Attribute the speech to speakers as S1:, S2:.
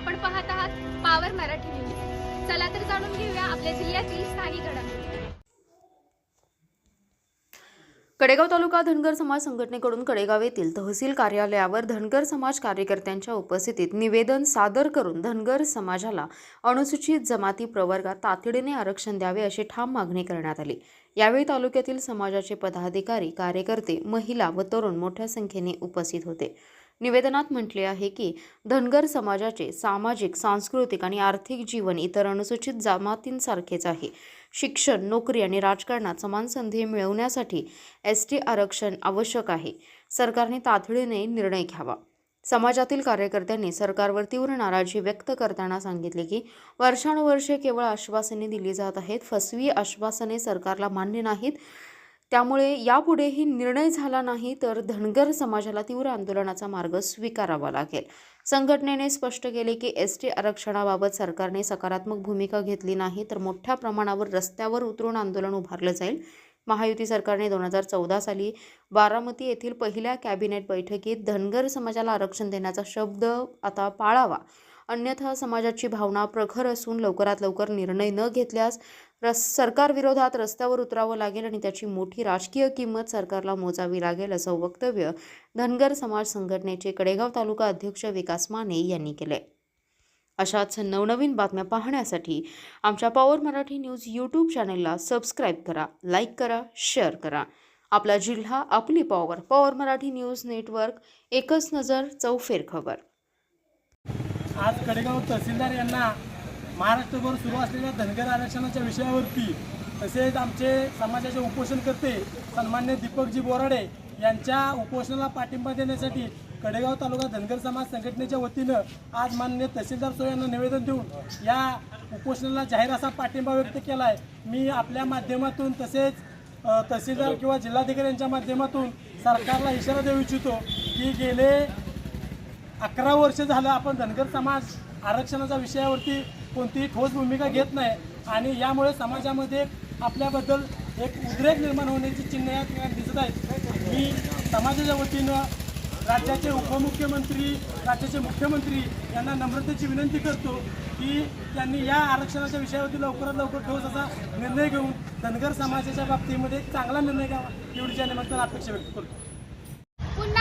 S1: आपण पाहत आहात पावर मराठी न्यूज चला तर जाणून घेऊया आपल्या जिल्ह्यातील स्थानिक घडामोडी.
S2: कडेगाव तालुका धनगर समाज संघटनेकडून कडेगाव येथील तहसील कार्यालयावर धनगर समाज कार्यकर्त्यांच्या उपस्थितीत निवेदन सादर करून धनगर समाजाला अनुसूचित जमाती प्रवर्गात तातडीने आरक्षण द्यावे अशी ठाम मागणी करण्यात आली. यावेळी तालुक्यातील समाजाचे पदाधिकारी कार्यकर्ते महिला व तरुण मोठ्या संख्येने उपस्थित होते. निवेदनात म्हटले आहे की धनगर समाजाचे सामाजिक सांस्कृतिक आणि आर्थिक जीवन इतर अनुसूचित जमातींसारखेच आहे. शिक्षण नोकरी आणि राजकारणात समान संधी मिळवण्यासाठी एस टी आरक्षण आवश्यक आहे. सरकारने तातडीने निर्णय घ्यावा. समाजातील कार्यकर्त्यांनी सरकारवर तीव्र नाराजी व्यक्त करताना सांगितले की वर्षानुवर्षे केवळ आश्वासने दिली जात आहेत फसवी आश्वासने सरकारला मान्य नाहीत त्यामुळे यापुढेही निर्णय झाला नाही तर धनगर समाजाला तीव्र आंदोलनाचा मार्ग स्वीकारावा लागेल. संघटनेने स्पष्ट केले की एस टी आरक्षणाबाबत सरकारने सकारात्मक भूमिका घेतली नाही तर मोठ्या प्रमाणावर रस्त्यावर उतरून आंदोलन उभारलं जाईल. महायुती सरकारने दोन हजार चौदा साली बारामती येथील पहिल्या कॅबिनेट बैठकीत धनगर समाजाला आरक्षण देण्याचा शब्द आता पाळावा. अन्यथा समाजाची भावना प्रखर असून लवकरात लवकर निर्णय न घेतल्यास रस सरकारविरोधात रस्त्यावर उतरावं लागेल आणि त्याची मोठी राजकीय किंमत सरकारला मोजावी लागेल असं वक्तव्य धनगर समाज संघटनेचे कडेगाव तालुका अध्यक्ष विकास माने यांनी केले अशाच नवनवीन बातम्या पाहण्यासाठी आमच्या पॉवर मराठी न्यूज यूट्यूब चॅनेलला सबस्क्राईब करा लाईक करा शेअर करा. आपला जिल्हा आपली power power Marathi news network एकच नजर चौफेर खबर.
S3: आज कडेगाव तहसीलदार यांना महाराष्ट्रभर सुरू असलेल्या धनगर आरक्षणाच्या विषयावरती तसेच आमचे समाजाचे उपोषणकर्ते सन्मान्य दीपकजी बोराडे यांच्या उपोषणाला पाठिंबा देण्यासाठी कडेगाव तालुका धनगर समाज संघटनेच्या वतीनं आज माननीय तहसीलदार सो यांना निवेदन देऊन या उपोषणाला जाहीर असा पाठिंबा व्यक्त केला आहे मी आपल्या माध्यमातून तसेच तहसीलदार किंवा जिल्हाधिकारी यांच्या माध्यमातून सरकारला इशारा देऊ इच्छितो की गेले अकरा वर्ष झालं आपण धनगर समाज आरक्षणाच्या विषयावरती कोणतीही ठोस भूमिका घेत नाही. आणि यामुळे समाजामध्ये आपल्याबद्दल एक उद्रेक निर्माण होण्याची चिन्ह या ठिकाणी दिसत आहेत. मी समाजाच्या वतीनं राज्याचे उपमुख्यमंत्री राज्याचे मुख्यमंत्री यांना नम्रतेची विनंती करतो की त्यांनी या आरक्षणाच्या विषयावरती लवकरात लवकर ठोस असा निर्णय घेऊन धनगर समाजाच्या बाबतीमध्ये एक चांगला निर्णय घ्यावा एवढी निमित्ताने अपेक्षा व्यक्त करतो.